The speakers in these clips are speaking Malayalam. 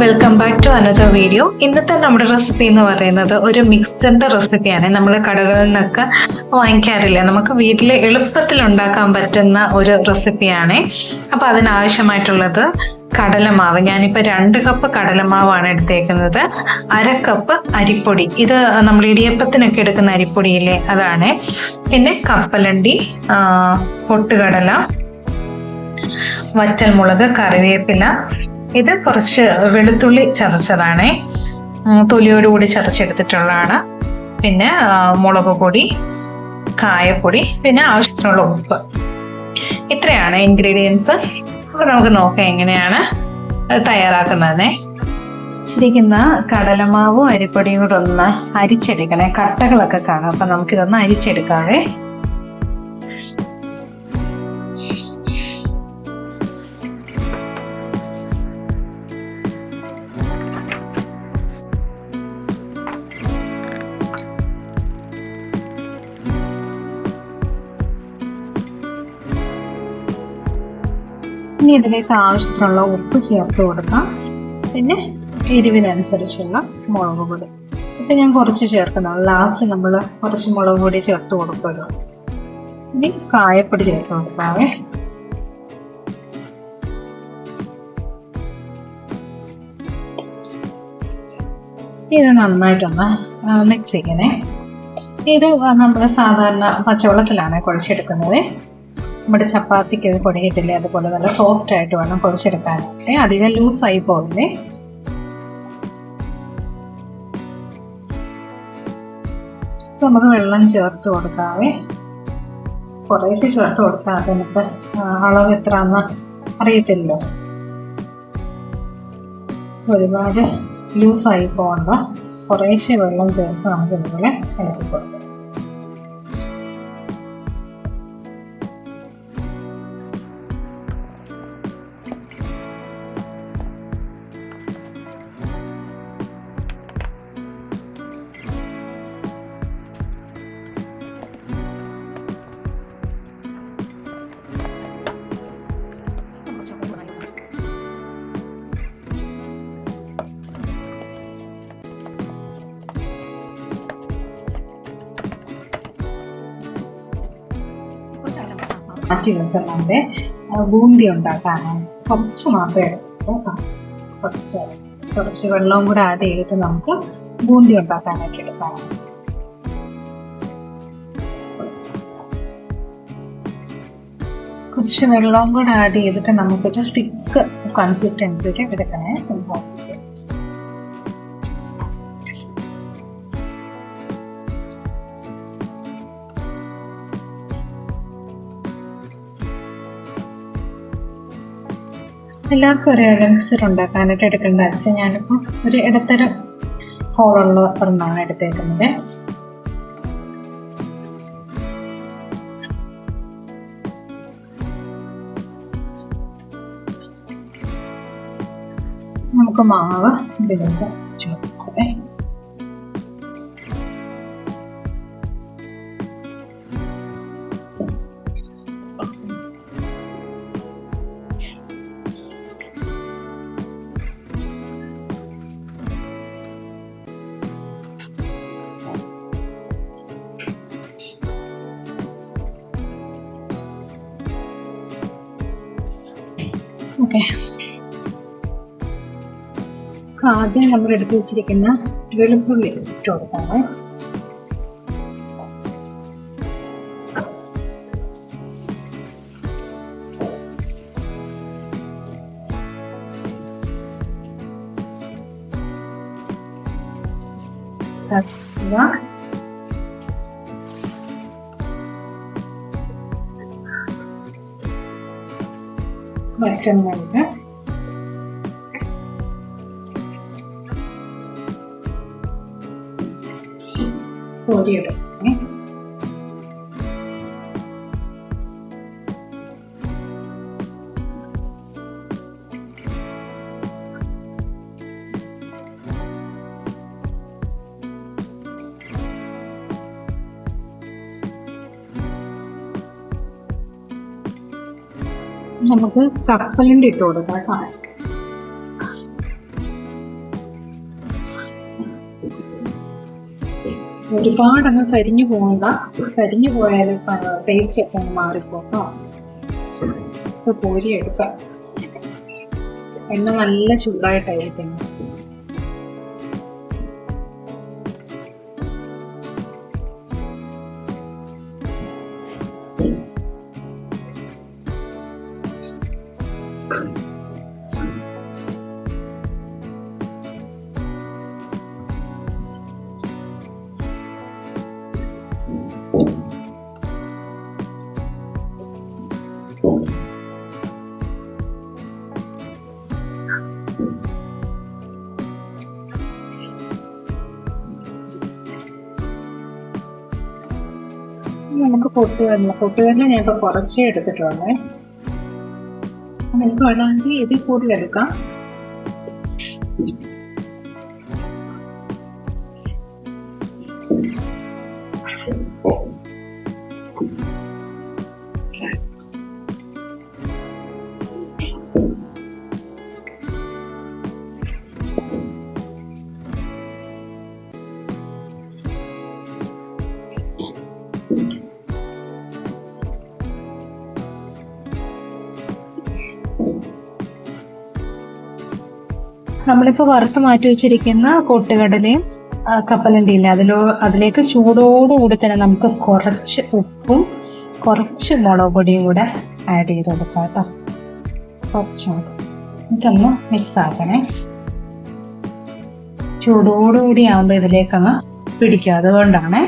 Welcome back to another video ഇന്നത്തെ നമ്മുടെ റെസിപ്പി എന്ന് പറയുന്നത് ഒരു മിക്സ്ചറിന്റെ റെസിപ്പിയാണ് നമ്മൾ കടകളിൽ നിന്നൊക്കെ വാങ്ങിക്കാറില്ല. നമുക്ക് വീട്ടിൽ എളുപ്പത്തിൽ ഉണ്ടാക്കാൻ പറ്റുന്ന ഒരു റെസിപ്പിയാണ് അപ്പോൾ അതിനാവശ്യമായിട്ടുള്ളത് കടലമാവ്. ഞാനിപ്പോൾ രണ്ട് കപ്പ് കടലമാവാണ് എടുത്തേക്കുന്നത്. അര കപ്പ് അരിപ്പൊടി. ഇത് നമ്മൾ ഇടിയപ്പത്തിനൊക്കെ എടുക്കുന്ന അരിപ്പൊടിയില്ലേ? അതാണ്. പിന്നെ കപ്പലണ്ടി പൊട്ടുകടല വറ്റൽമുളക് കറിവേപ്പില ഇത് കുറച്ച് വെളുത്തുള്ളി ചതച്ചതാണ്. തൊലിയോടുകൂടി ചതച്ചെടുത്തിട്ടുള്ളതാണ്. പിന്നെ മുളക് പൊടി കായപ്പൊടി പിന്നെ ആവശ്യത്തിനുള്ള ഉപ്പ്. ഇത്രയാണ് ഇൻഗ്രീഡിയൻസ് അപ്പോൾ നമുക്ക് നോക്കാം എങ്ങനെയാണ് തയ്യാറാക്കുന്നതെന്നേ. ശരിക്കുന്ന കടലമാവും അരിപ്പൊടിയും കൂടെ ഒന്ന് അരിച്ചെടുക്കണേ. കട്ടകളൊക്കെ കാണാം. അപ്പം നമുക്കിതൊന്ന് അരിച്ചെടുക്കാവേ. ഇനി ഇതിലേക്ക് ആവശ്യത്തിനുള്ള ഉപ്പ് ചേർത്ത് കൊടുക്കാം. പിന്നെ എരിവിനനുസരിച്ചുള്ള മുളക് പൊടി. ഇപ്പം ഞാൻ കുറച്ച് ചേർക്കുന്നതാണ് ലാസ്റ്റ് നമ്മൾ കുറച്ച് മുളക് പൊടി ചേർത്ത് കൊടുക്കുമല്ലോ. ഇനി കായപ്പൊടി ചേർത്ത് കൊടുക്കാവേ. ഇത് നന്നായിട്ടൊന്ന് മിക്സ് ചെയ്യണേ. ഇത് നമ്മൾ സാധാരണ പച്ചവെള്ളത്തിലാണ് കുഴച്ചെടുക്കുന്നത്. നമ്മുടെ ചപ്പാത്തിക്ക് അത് പൊടിയത്തില്ലേ അതുപോലെ നല്ല സോഫ്റ്റ് ആയിട്ട് വേണം കുഴച്ചെടുക്കാനായിട്ട് അധികം ലൂസായി പോകില്ലേ നമുക്ക് വെള്ളം ചേർത്ത് കൊടുക്കാവേ. കുറേശ്ശെ ചേർത്ത് കൊടുത്താൽ നമുക്ക് അളവ് എത്രയാണെന്ന് അറിയത്തില്ലല്ലോ. ഒരുപാട് ലൂസായി പോകണ്ട. കുറേശ്ശെ വെള്ളം ചേർത്ത് നമുക്ക് ഇതുപോലെ ഇളക്കി കൊടുക്കാം. മാറ്റി ബൂന്തി ഉണ്ടാക്കാനാണ്. കുറച്ച് മാത്രമേ എടുക്കൂ കേട്ടോ കുറച്ച് കുറച്ച് വെള്ളവും കൂടെ ആഡ് ചെയ്തിട്ട് നമുക്ക് ബൂന്തി ഉണ്ടാക്കാനായിട്ട് എടുക്കാനാണ്. കുറച്ച് വെള്ളവും കൂടെ ആഡ് ചെയ്തിട്ട് നമുക്കൊരു തിക്ക് കൺസിസ്റ്റൻസിക്ക് എടുക്കണേ. എല്ലാവർക്കും ഒരു മിക്സർ ഉണ്ടാക്കാനായിട്ട് എടുക്കേണ്ട വെച്ചാൽ ഞാനിപ്പോൾ ഒരു ഇടത്തരം ഹോളുള്ള ഒരെണ്ണമാണ് എടുത്തേക്കുന്നത്. നമുക്ക് മാവ് ഇതിലേക്ക് ചേർക്കേ. ഓക്കെ. ആദ്യം നമ്മൾ എടുത്തു വെച്ചിരിക്കുന്ന വെളുത്തുള്ളി ഇട്ട് That's കത്തിയ വറ്റൽമുളക് കോരിയെടുക്കണേ നമുക്ക് കപ്പലിന്റെ ഇട്ട് കൊടുക്കാം കേട്ടോ. ഒരുപാടങ്ങ് കരിഞ്ഞു പോകണ്ട കരിഞ്ഞു പോയാലും ടേസ്റ്റ് ഒക്കെ ഒന്ന് മാറിപ്പോട്ടോ ഇപ്പൊ പോരി എടുക്കാം. എണ്ണ നല്ല ചൂടായിട്ടായിരിക്കും. Thank നമുക്ക് പൊട്ടുകടല പൊട്ടുകടല ഞാൻ ഇപ്പൊ കുറച്ചേ എടുത്തിട്ടുള്ളേ. எனக்கு வந்து எது போட்டு இருக்கா? നമ്മളിപ്പോൾ വറുത്ത് മാറ്റി വെച്ചിരിക്കുന്ന കൊട്ടുകടലയും കപ്പലണ്ടി ഇല്ല? അതിലോ അതിലേക്ക് ചൂടോടുകൂടി തന്നെ നമുക്ക് കുറച്ച് ഉപ്പും കുറച്ച് മുളക് പൊടിയും കൂടെ ആഡ് ചെയ്ത് കൊടുക്കാം കേട്ടോ. കുറച്ച് എന്നിട്ടൊന്ന് മിക്സ് ആക്കണേ. ചൂടോടുകൂടി ആകുമ്പോൾ ഇതിലേക്കങ്ങ് പിടിക്കുക. അതുകൊണ്ടാണ്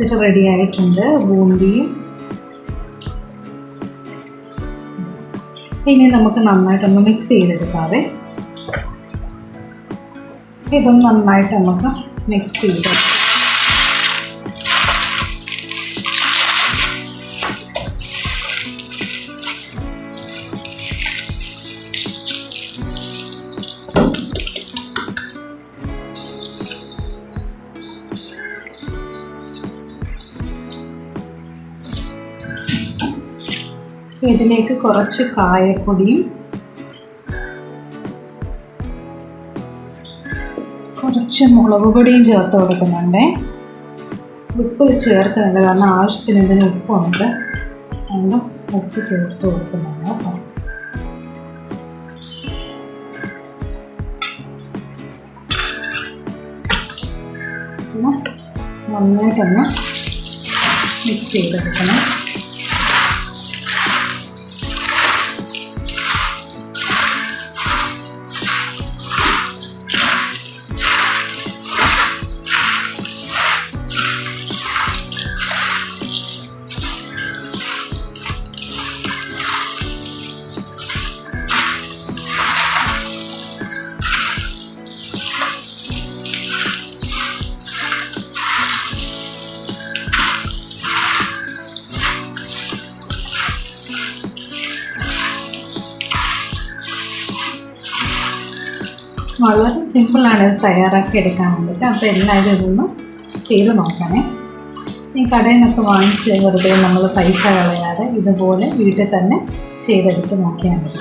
മിക്സ്ഡ് റെഡി ആയിട്ടുണ്ട്. ബൂന്തിയും ഇനി നമുക്ക് നന്നായിട്ടൊന്ന് മിക്സ് ചെയ്തെടുക്കാവേ. ഇതും നന്നായിട്ട് നമുക്ക് മിക്സ് ചെയ്ത് ഇതിലേക്ക് കുറച്ച് കായപ്പൊടിയും കുറച്ച് മുളക് പൊടിയും ചേർത്ത് കൊടുക്കുന്നുണ്ട്. ഉപ്പ് ചേർക്കുന്നുണ്ട് കാരണം ആവശ്യത്തിന് ഇതിന് ഉപ്പുണ്ട്. അതുകൊണ്ട് ഉപ്പ് ചേർത്ത് കൊടുക്കുന്നുണ്ട് കേട്ടോ. നന്നായിട്ടൊന്ന് മിക്സ് ചെയ്തെടുക്കണം. വളരെ സിമ്പിളാണ് ഇത് തയ്യാറാക്കി എടുക്കാൻ വേണ്ടിയിട്ട്. അപ്പോൾ എല്ലാവരും ഇതൊന്ന് ചെയ്ത് നോക്കണേ. ഈ കടയിൽ നിന്നൊക്കെ വാങ്ങിച്ച് വെറുതെ നമ്മൾ പൈസ കളയാതെ ഇതുപോലെ വീട്ടിൽ തന്നെ ചെയ്തെടുത്ത് നോക്കിയാൽ മതി.